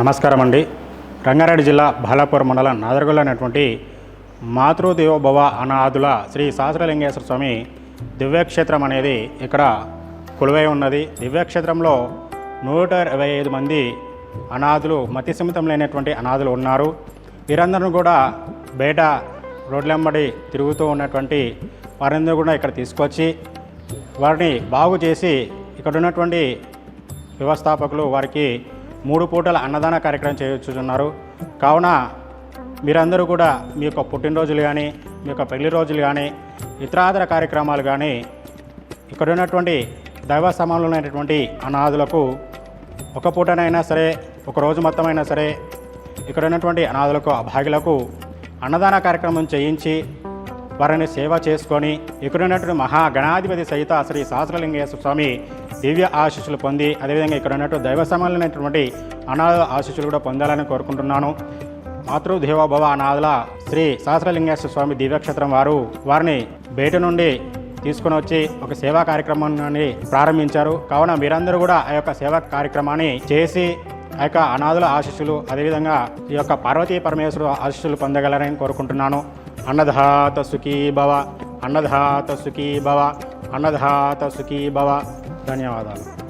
నమస్కారం అండి రంగారెడ్డి జిల్లా బాలాపూర్ మండలం నాదరగొల్ల అనేటువంటి మాతృదేవోభవ అనాథుల శ్రీ సహస్రలింగేశ్వర స్వామి దివ్యక్షేత్రం అనేది ఇక్కడ కొలువై ఉన్నది. దివ్యక్షేత్రంలో నూట ఇరవై ఐదు మంది అనాథులు మతి సమితం లేనటువంటి అనాథులు ఉన్నారు. వీరందరూ కూడా బయట రోడ్లెంబడి తిరుగుతూ ఉన్నటువంటి వారందరూ కూడా ఇక్కడ తీసుకొచ్చి వారిని బాగు చేసి ఇక్కడ ఉన్నటువంటి వ్యవస్థాపకులు వారికి మూడు పూటల అన్నదాన కార్యక్రమం చేయొచ్చున్నారు కావున మీరందరూ కూడా మీ యొక్క పుట్టినరోజులు కానీ మీ యొక్క పెళ్ళి రోజులు కానీ ఇతరాతర కార్యక్రమాలు కానీ ఇక్కడ ఉన్నటువంటి దైవ సమానంలో ఉన్నటువంటి అనాథులకు ఒక పూటనైనా సరే ఒక రోజు మొత్తమైనా సరే ఇక్కడ ఉన్నటువంటి అనాథులకు అభాగ్యులకు అన్నదాన కార్యక్రమం చేయించి వారిని సేవ చేసుకొని ఇక్కడ ఉన్నటువంటి మహాగణాధిపతి సహిత శ్రీ సహస్రలింగేశ్వర స్వామి దివ్య ఆశీస్సులు పొంది అదేవిధంగా ఇక్కడ ఉన్నట్టు దైవ సమానమైనటువంటి అనాథ ఆశీస్సులు కూడా పొందాలని కోరుకుంటున్నాను. మాతృదేవోభవ అనాథుల శ్రీ సహస్రలింగేశ్వర స్వామి దివ్యక్షేత్రం వారు వారిని బయట నుండి తీసుకొని వచ్చి ఒక సేవా కార్యక్రమాన్ని ప్రారంభించారు. కావున మీరందరూ కూడా ఆ యొక్క సేవా కార్యక్రమాన్ని చేసి ఆ యొక్క అనాథుల ఆశీస్సులు అదేవిధంగా ఈ యొక్క పార్వతీ పరమేశ్వరు ఆశీస్సులు పొందగలరని కోరుకుంటున్నాను. అన్నధాత సుఖీ భవ అన్నధాత సుఖీ భవ అన్నధాత సుఖీ భవ. ధన్యవాదాలు.